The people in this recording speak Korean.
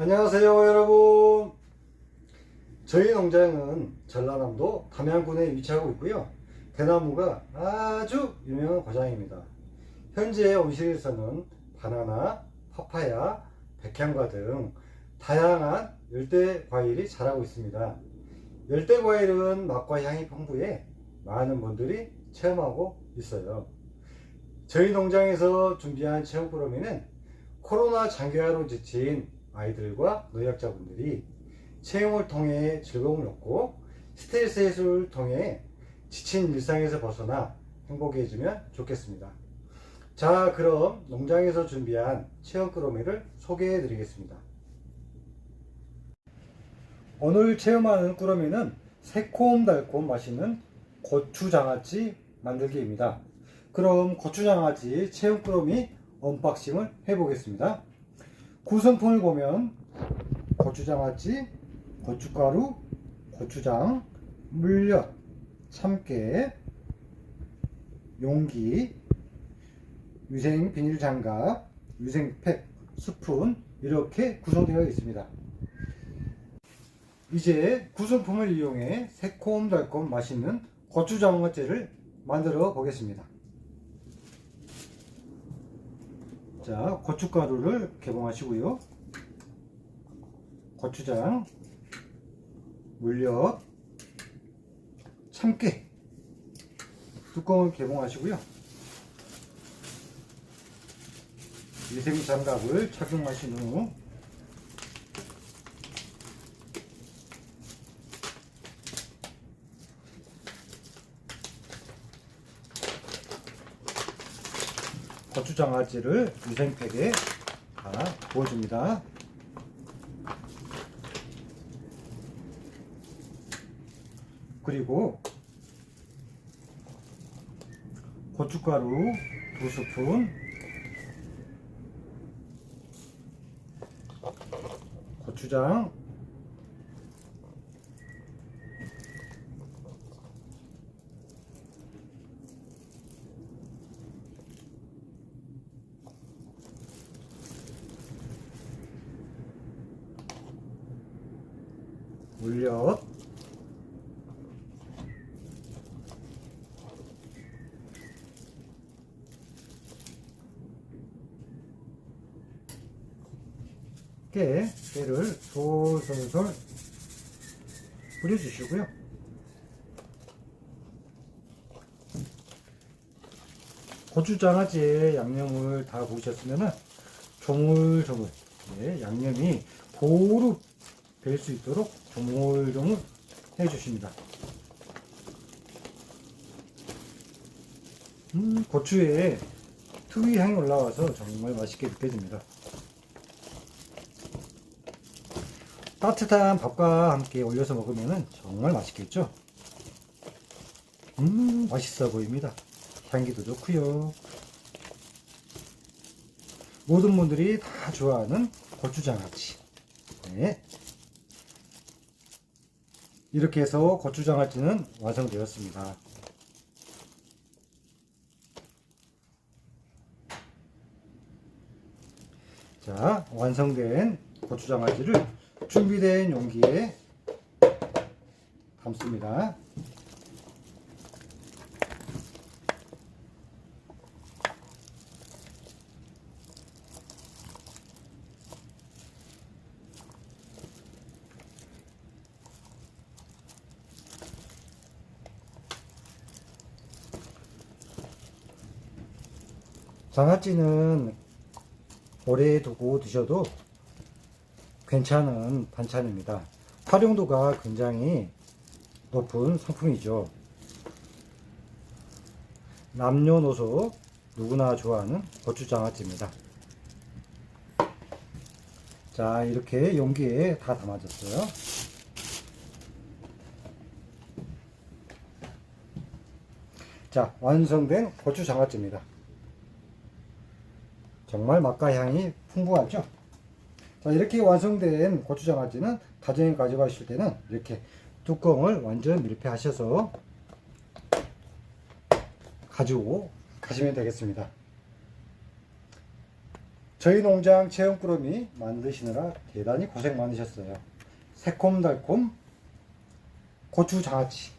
안녕하세요 여러분. 저희 농장은 전라남도 담양군에 위치하고 있고요. 대나무가 아주 유명한 고장입니다. 현재 온실에서는 바나나, 파파야, 백향과 등 다양한 열대 과일이 자라고 있습니다. 열대 과일은 맛과 향이 풍부해 많은 분들이 체험하고 있어요. 저희 농장에서 준비한 체험 프로그램은 코로나 장기화로 지친 아이들과 노약자분들이 체험을 통해 즐거움을 얻고 스트레스 해소를 통해 지친 일상에서 벗어나 행복해지면 좋겠습니다. 자, 그럼 농장에서 준비한 체험 꾸러미를 소개해 드리겠습니다. 오늘 체험하는 꾸러미는 새콤달콤 맛있는 고추장아찌 만들기입니다. 그럼 고추장아찌 체험 꾸러미 언박싱을 해보겠습니다. 구성품을 보면 고추장아찌, 고춧가루, 고추장, 물엿, 참깨, 용기, 유생 비닐 장갑, 유생팩, 스푼 이렇게 구성되어 있습니다. 이제 구성품을 이용해 새콤달콤 맛있는 고추장아찌를 만들어 보겠습니다. 자, 고춧가루를 개봉하시고요. 고추장, 물엿, 참깨 뚜껑을 개봉하시고요. 위생 장갑을 착용하신 후 고추장아찌를 위생팩에 다 부어줍니다. 그리고 고춧가루 두 스푼 고추장 물엿 깨, 깨를 솔솔솔 뿌려주시고요. 고추장아찌에 양념을 다 부으셨으면 조물조물 예, 양념이 고루 될수 있도록 조물조물 해주십니다. 음, 고추에 특유의 향이 올라와서 정말 맛있게 느껴집니다. 따뜻한 밥과 함께 올려서 먹으면 정말 맛있겠죠? 음, 맛있어 보입니다. 향기도 좋고요. 모든 분들이 다 좋아하는 고추장아찌. 네. 이렇게 해서 고추장아찌는 완성되었습니다. 자, 완성된 고추장아찌를 준비된 용기에 담습니다. 장아찌는 오래 두고 드셔도 괜찮은 반찬입니다. 활용도가 굉장히 높은 상품이죠. 남녀노소 누구나 좋아하는 고추장아찌입니다. 자, 이렇게 용기에 다 담아졌어요. 자, 완성된 고추장아찌입니다. 정말 맛과 향이 풍부하죠? 자, 이렇게 완성된 고추장아찌는 가정에 가져가실 때는 이렇게 뚜껑을 완전 밀폐하셔서 가지고 가시면 되겠습니다. 저희 농장 체험꾸러미 만드시느라 대단히 고생 많으셨어요. 새콤달콤 고추 장아찌